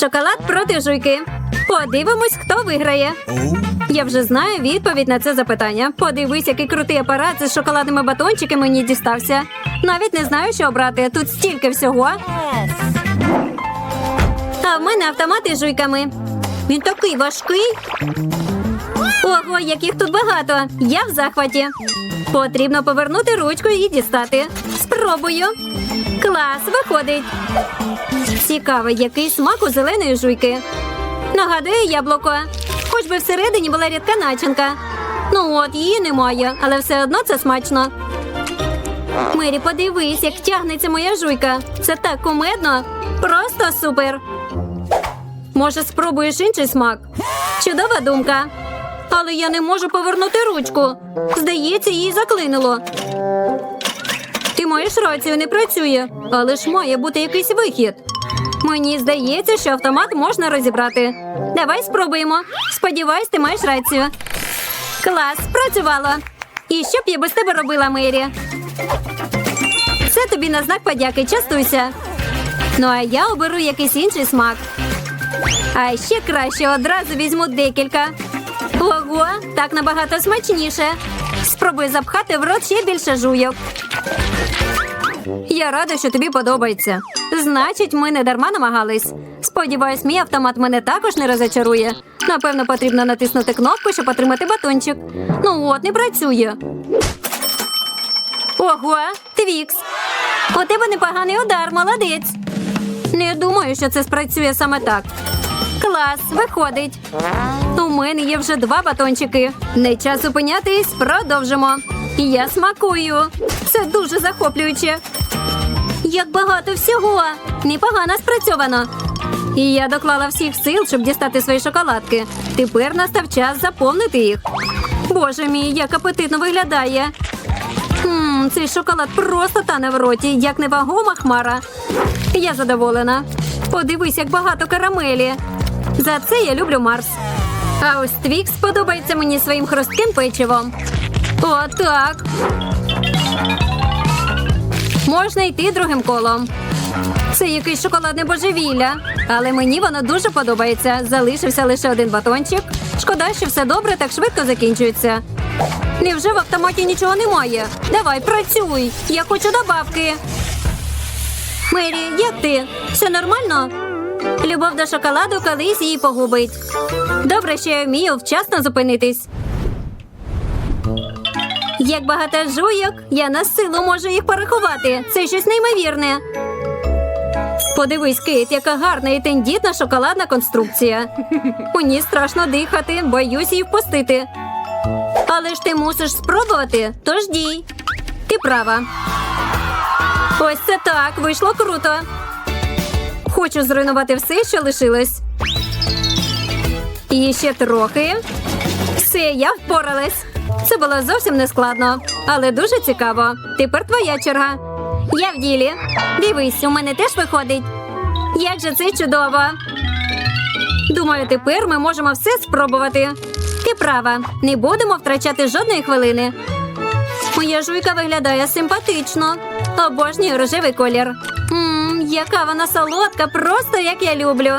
Шоколад проти жуйки. Подивимось, хто виграє. Я вже знаю відповідь на це запитання. Подивись, який крутий апарат з шоколадними батончиками мені дістався. Навіть не знаю, що обрати. Тут стільки всього. А в мене автомат із жуйками. Він такий важкий. Ого, яких тут багато. Я в захваті. Потрібно повернути ручку і дістати. Спробую. Клас, виходить. Цікавий, який смак у зеленої жуйки. Нагадує яблуко. Хоч би всередині була рідка начинка. Ну от, її немає, але все одно це смачно. Мері, подивись, як тягнеться моя жуйка. Це так кумедно. Просто супер. Може, спробуєш інший смак? Чудова думка. Але я не можу повернути ручку. Здається, її заклинило. Ти маєш рацію, не працює, але ж має бути якийсь вихід. Мені здається, що автомат можна розібрати. Давай спробуємо. Сподіваюсь, ти маєш рацію. Клас, спрацювало. І що б я без тебе робила, Мері? Це тобі на знак подяки, частуйся. Ну а я оберу якийсь інший смак. А ще краще одразу візьму декілька. Ого, так набагато смачніше. Спробуй запхати в рот ще більше жуйок. Я рада, що тобі подобається. Значить, ми не дарма намагались. Сподіваюсь, мій автомат мене також не розочарує. Напевно, потрібно натиснути кнопку, щоб отримати батончик. Ну от, не працює. Ого, Твікс. У тебе непоганий удар, молодець. Не думаю, що це спрацює саме так. Клас, виходить. У мене є вже два батончики. Не час зупинятись, продовжимо. Я смакую. Це дуже захоплююче. Як багато всього. Непогано спрацьовано. І я доклала всіх сил, щоб дістати свої шоколадки. Тепер настав час заповнити їх. Боже мій, як апетитно виглядає. Ммм, цей шоколад просто тане в роті, як невагома хмара. Я задоволена. Подивись, як багато карамелі. За це я люблю Марс. А ось Твікс подобається мені своїм хрустким печивом. О, так. Можна йти другим колом. Це якийсь шоколадне божевілля, але мені воно дуже подобається. Залишився лише один батончик. Шкода, що все добре так швидко закінчується. Невже в автоматі нічого немає? Давай, працюй. Я хочу добавки. Мері, як ти? Все нормально? Любов до шоколаду колись її погубить. Добре, що я вмію вчасно зупинитись. Як багато жуйок, я на силу можу їх порахувати. Це щось неймовірне. Подивись, Кейт, яка гарна і тендітна шоколадна конструкція. Мені страшно дихати, боюсь її впустити. Але ж ти мусиш спробувати, тож дій. Ти права. Ось це так, вийшло круто. Хочу зруйнувати все, що лишилось. І ще трохи. Все, я впоралась. Це було зовсім не складно, але дуже цікаво. Тепер твоя черга. Я в ділі. Дивись, у мене теж виходить. Як же це чудово. Думаю, тепер ми можемо все спробувати. Ти права, не будемо втрачати жодної хвилини. Моя жуйка виглядає симпатично. Обожнюю рожевий колір. Ммм, яка вона солодка, просто як я люблю.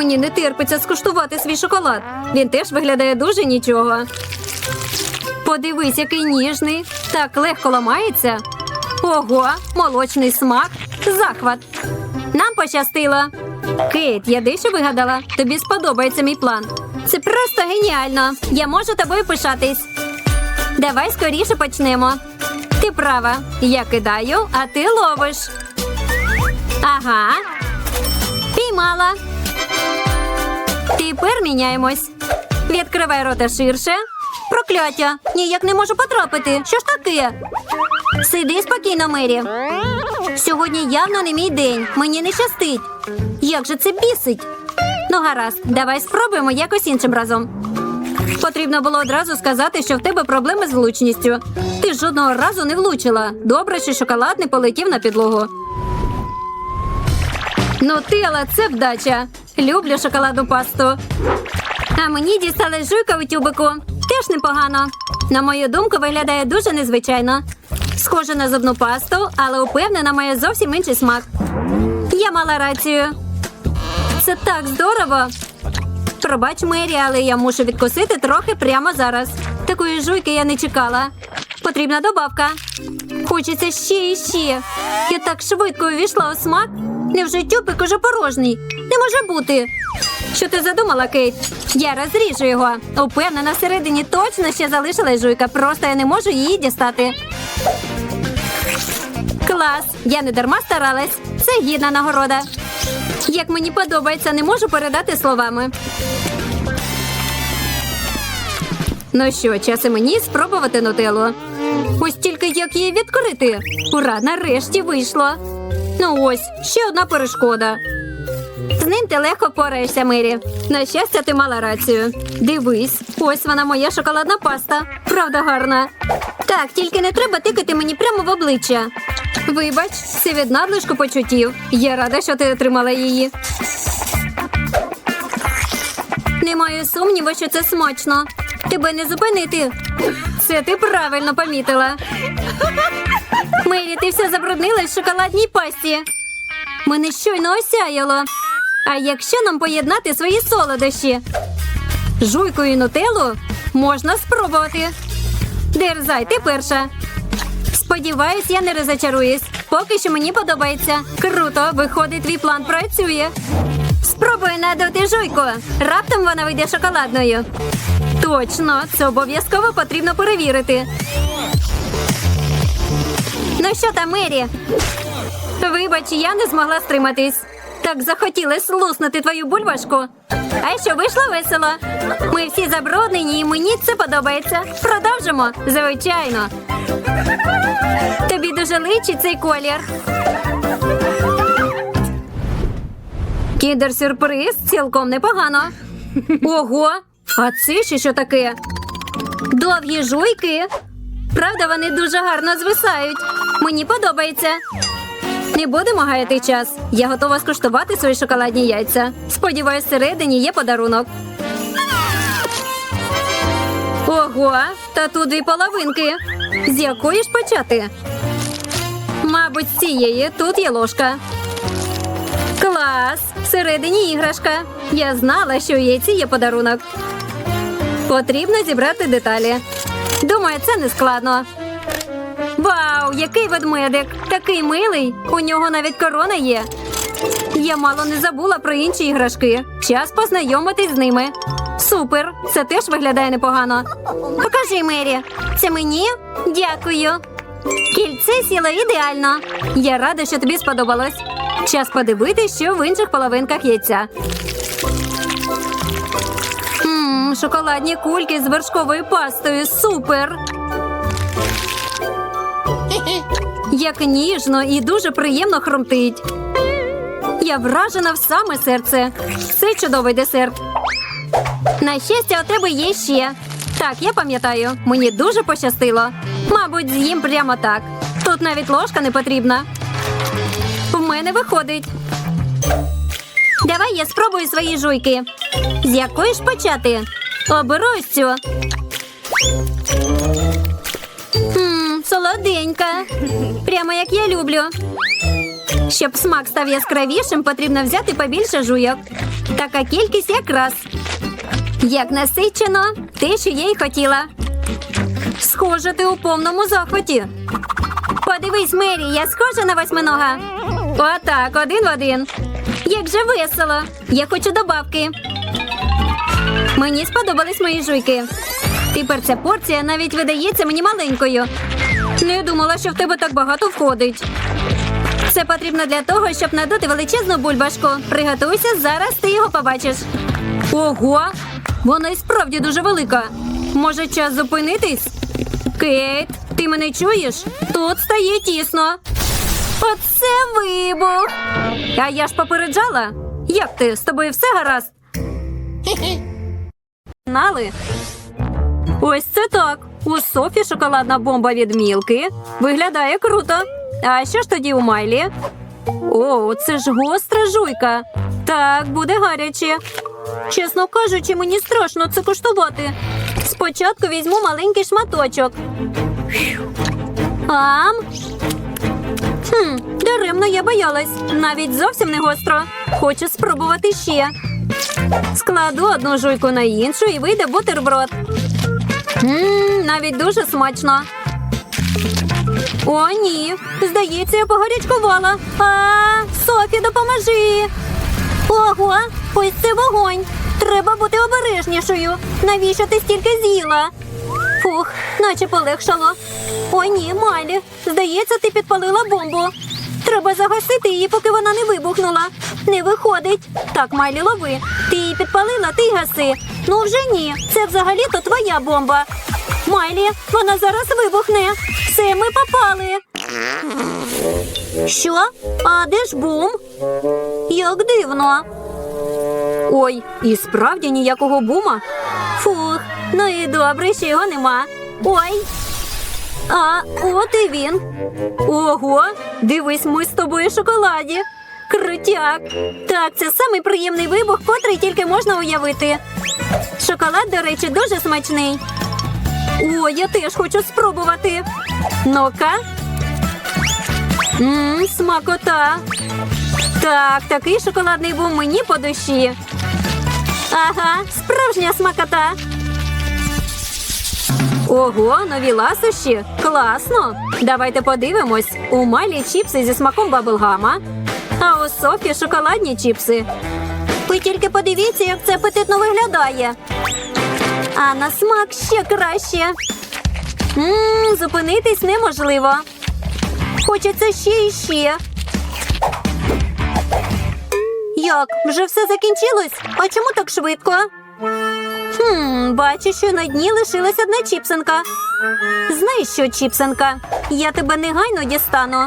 Мені не терпиться скуштувати свій шоколад. Він теж виглядає дуже нічого. Подивись, який ніжний. Так легко ламається. Ого, молочний смак. Захват. Нам пощастило. Кейт, я дещо вигадала. Тобі сподобається мій план. Це просто геніально. Я можу тобою пишатись. Давай скоріше почнемо. Ти права. Я кидаю, а ти ловиш. Ага. Піймала. Тепер міняємось. Відкривай рота ширше. Прокляття. Ніяк не можу потрапити. Що ж таке? Сиди спокійно, Мері. Сьогодні явно не мій день. Мені не щастить. Як же це бісить? Ну, гаразд, давай спробуємо якось іншим разом. Потрібно було одразу сказати, що в тебе проблеми з влучністю. Ти жодного разу не влучила. Добре, що шоколад не полетів на підлогу. Нутелла – це вдача. Люблю шоколадну пасту. А мені дістали жуйка у тюбику. Теж непогано. На мою думку, виглядає дуже незвичайно. Схоже на зубну пасту, але упевнена, має зовсім інший смак. Я мала рацію. Це так здорово. Пробач, Мері, але я мушу відкусити трохи прямо зараз. Такої жуйки я не чекала. Потрібна добавка. Хочеться ще і ще. Я так швидко увійшла у смак. Невже тюбик уже порожній? Не може бути. Що ти задумала, Кейт? Я розріжу його. Упевнена, всередині точно ще залишилась жуйка, просто я не можу її дістати. Клас! Я не дарма старалась. Це гідна нагорода. Як мені подобається, не можу передати словами. Ну що, час і мені спробувати нутеллу. Ось тільки як її відкрити. Ура, нарешті вийшло. Ну ось, ще одна перешкода. З ним ти легко пораєшся, Мері. На щастя, ти мала рацію. Дивись, ось вона моя шоколадна паста. Правда гарна. Так, тільки не треба тикати мені прямо в обличчя. Вибач, це від надлишку почуттів. Я рада, що ти отримала її. Не маю сумніву, що це смачно. Тебе не зупинити. Це ти правильно помітила. Мері, ти вся забруднилась в шоколадній пасті. Мене щойно осяяло. А якщо нам поєднати свої солодощі? Жуйку і нутеллу можна спробувати. Дерзай, ти перша. Сподіваюсь, я не розочаруюсь. Поки що мені подобається. Круто, виходить, твій план працює. Спробуй надути жуйку. Раптом вона вийде шоколадною. Точно, це обов'язково потрібно перевірити. Ну що там, Мері? Вибач, я не змогла стриматись. Так захотілось луснути твою бульбашку. А що вийшло весело? Ми всі забруднені, і мені це подобається. Продовжимо, звичайно. Тобі дуже личить цей колір. Кіндер-сюрприз цілком непогано. Ого, а це ще що таке? Довгі жуйки. Правда, вони дуже гарно звисають. Мені подобається. Не будемо гаяти час. Я готова скуштувати свої шоколадні яйця. Сподіваюсь, всередині є подарунок. Ого, та тут дві половинки. З якої ж почати? Мабуть, з цієї тут є ложка. Клас! Всередині іграшка. Я знала, що у яйці є подарунок. Потрібно зібрати деталі. Думаю, це не складно. Який ведмедик! Такий милий. У нього навіть корона є. Я мало не забула про інші іграшки. Час познайомитись з ними. Супер! Це теж виглядає непогано. Покажи, Мері. Це мені? Дякую. Кільце сіло ідеально. Я рада, що тобі сподобалось. Час подивитись, що в інших половинках яйця. Ммм, шоколадні кульки з вершковою пастою. Супер! Як ніжно і дуже приємно хрумтить. Я вражена в саме серце. Це чудовий десерт. На щастя, у тебе є ще. Так, я пам'ятаю, мені дуже пощастило. Мабуть, з'їм прямо так. Тут навіть ложка не потрібна. В мене виходить. Давай я спробую свої жуйки. З якої ж почати? Оберу ось цю. Солоденька. Прямо як я люблю. Щоб смак став яскравішим, потрібно взяти побільше жуйок. Така кількість якраз. Як насичено, те, що я й хотіла. Схоже, ти у повному захваті. Подивись, Мері, я схожа на восьминога. Отак, один в один. Як же весело. Я хочу добавки. Мені сподобались мої жуйки. Тепер ця порція навіть видається мені маленькою. Не думала, що в тебе так багато входить. Це потрібно для того, щоб надути величезну бульбашку. Приготуйся, зараз ти його побачиш. Ого! Вона і справді дуже велика. Може, час зупинитись? Кейт, ти мене чуєш? Тут стає тісно. Оце вибух. А я ж попереджала. Як ти? З тобою все гаразд? Знали? Ось це так. У Софі шоколадна бомба від Мілки. Виглядає круто. А що ж тоді у Майлі? О, це ж гостра жуйка. Так, буде гаряче. Чесно кажучи, мені страшно це куштувати. Спочатку візьму маленький шматочок. Ам. Хм, Даремно я боялась. Навіть зовсім не гостро. Хочу спробувати ще. Складу одну жуйку на іншу і вийде бутерброд. Ммм, навіть дуже смачно. О, ні. Здається, я погарячкувала. А, Софі, допоможи. Ого, ось це вогонь. Треба бути обережнішою. Навіщо ти стільки з'їла? Фух, наче полегшало. О, ні, Майлі. Здається, ти підпалила бомбу. Треба загасити її, поки вона не вибухнула. Не виходить. Так, Майлі, лови. Ти її підпалила, ти гаси. Ну вже ні. Це взагалі-то твоя бомба. Майлі, вона зараз вибухне. Все, ми попали. Що? А де ж бум? Як дивно. Ой, і справді ніякого бума. Фух, ну і добре, що його нема. Ой. А, от і він. Ого, дивись, ми з тобою шоколаді. Крутяк. Так, це самий приємний вибух, котрий тільки можна уявити. Шоколад, до речі, дуже смачний. О, я теж хочу спробувати. Ну-ка. Ммм, смакота. Так, такий шоколадний бум мені по душі. Ага, справжня смакота. Ого, нові ласощі. Класно. Давайте подивимось. У Малі чіпси зі смаком баблгама, а у Софі шоколадні чіпси. Ви тільки подивіться, як це апетитно виглядає. А на смак ще краще. Ммм, зупинитись неможливо. Хочеться ще і ще. Як? Вже все закінчилось? А чому так швидко? Хм, бачу, що на дні лишилась одна чіпсинка. Знаєш що, чіпсинка? Я тебе негайно дістану.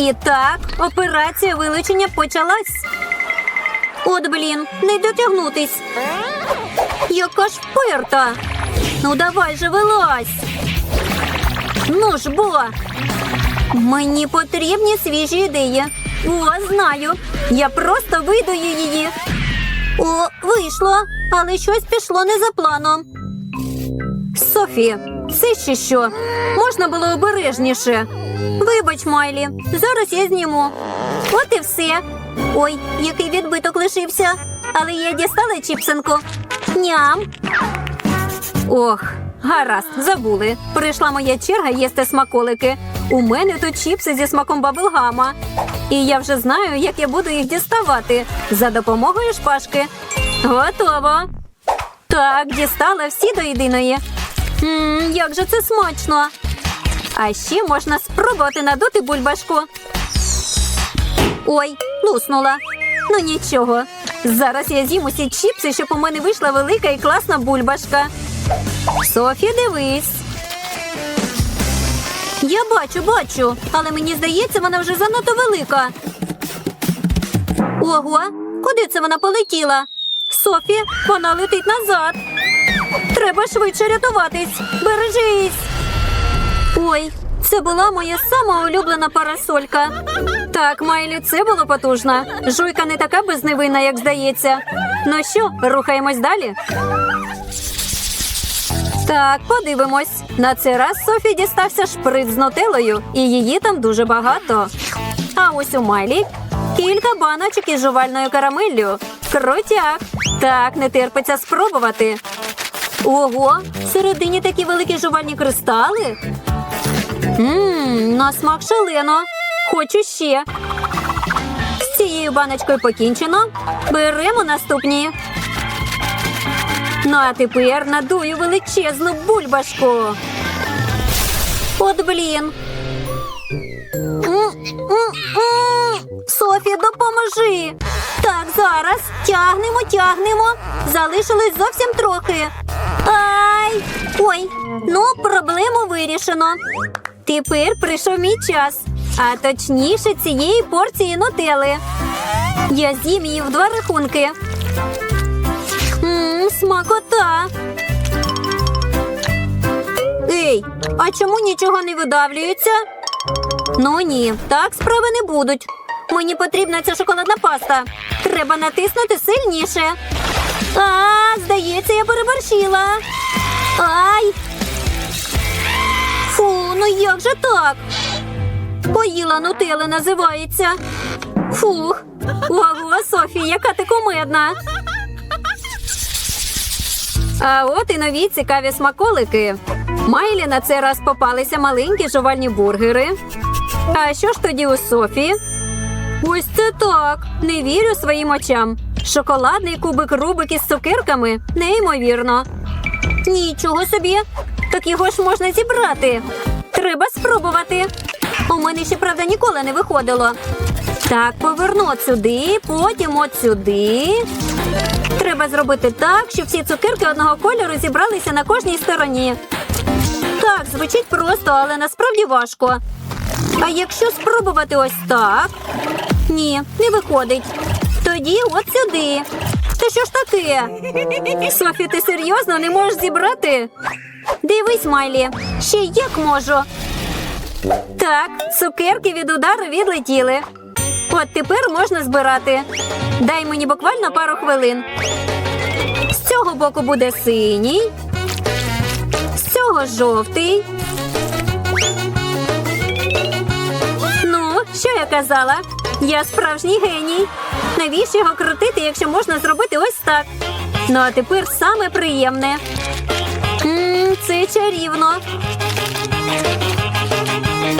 І так, операція вилучення почалась. От, блін, не дотягнутись. Яка ж вперта. Ну давай же вилазь. Ну ж бо. Мені потрібні свіжі ідеї. О, знаю. Я просто видаю її. О, вийшло, але щось пішло не за планом. Софі, це ще що? Можна було обережніше. Вибач, Майлі, зараз я зніму. От і все. Ой, який відбиток лишився. Але я дістала чіпсинку. Ням. Ох, гаразд, забули. Прийшла моя черга їсти смаколики. У мене тут чіпси зі смаком баблгама. І я вже знаю, як я буду їх діставати за допомогою шпажки. Готово. Так, дістала всі до єдиної. Ммм, як же це смачно. А ще можна спробувати надути бульбашку. Ой, луснула. Ну нічого. Зараз я з'їм усі чіпси, щоб у мене вийшла велика і класна бульбашка. Софі, дивись. Я бачу, бачу, але мені здається, вона вже занадто велика. Ого, куди це вона полетіла? Софі, вона летить назад. Треба швидше рятуватись. Бережись. Ой, це була моя сама улюблена парасолька. Так, Майлі, це було потужно. Жуйка не така безневинна, як здається. Ну що, рухаємось далі? Так, подивимось. На цей раз Софі дістався шприц з нутеллою, і її там дуже багато. А ось у Майлі кілька баночок із жувальною карамеллю. Крутяк. Так, не терпиться спробувати. Ого, всередині такі великі жувальні кристали. Ммм, на смак шалено. Хочу ще. З цією баночкою покінчено. Беремо наступні. Ну, а тепер надую величезну бульбашку. От блін. Софі, допоможи. Так, зараз тягнемо, тягнемо. Залишилось зовсім трохи. Ай! Ой, ну проблему вирішено. Тепер прийшов мій час, а точніше цієї порції нутели. Я з'їм її в два рахунки. Ммм, смакота. Ей, а чому нічого не видавлюється? Ну ні, так справи не будуть. Мені потрібна ця шоколадна паста. Треба натиснути сильніше. А, здається, я переборщила. Ай. Ну як же так? Поїла нутели називається. Фух. Ого, Софі, яка ти кумедна. А от і нові цікаві смаколики. Майлі на цей раз попалися маленькі жувальні бургери. А що ж тоді у Софі? Ось це так. Не вірю своїм очам. Шоколадний кубик Рубик із цукерками неймовірно. Нічого собі. Так його ж можна зібрати. Треба спробувати. У мене ще, правда, ніколи не виходило. Так, поверну от сюди, потім от сюди. Треба зробити так, щоб всі цукерки одного кольору зібралися на кожній стороні. Так, звучить просто, але насправді важко. А якщо спробувати ось так? Ні, не виходить. Тоді от сюди. Та що ж таке? Софі, ти серйозно не можеш зібрати? Дивись, Майлі, ще як можу. Так, цукерки від удару відлетіли. От тепер можна збирати. Дай мені буквально пару хвилин. З цього боку буде синій, з цього жовтий. Ну, що я казала? Я справжній геній. Навіщо його крутити, якщо можна зробити ось так? Ну а тепер саме приємне. Це чарівно.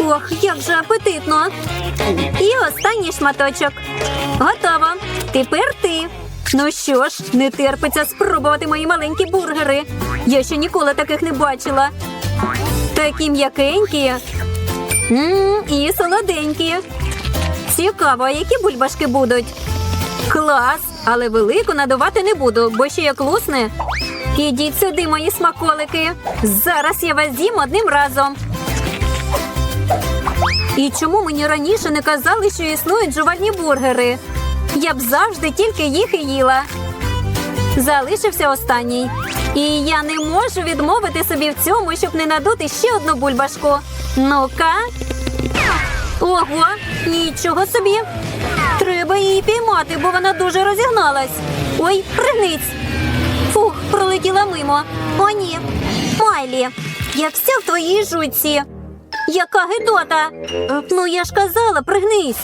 Ох, як же апетитно. І останній шматочок. Готово. Тепер ти. Ну що ж, не терпиться спробувати мої маленькі бургери. Я ще ніколи таких не бачила. Такі м'якенькі. Ммм, і солоденькі. Цікаво, які бульбашки будуть? Клас! Але велику надувати не буду, бо ще як лусне. Ідіть сюди, мої смаколики. Зараз я вас з'їм одним разом. І чому мені раніше не казали, що існують жувальні бургери? Я б завжди тільки їх і їла. Залишився останній. І я не можу відмовити собі в цьому, щоб не надути ще одну бульбашку. Ну-ка. Ого, нічого собі. Треба її піймати, бо вона дуже розігналась. Ой, пригниць. Фух, пролетіла мимо. О, ні. Майлі, я вся в твоїй жуці. Яка гидота. Ну, я ж казала, пригнись.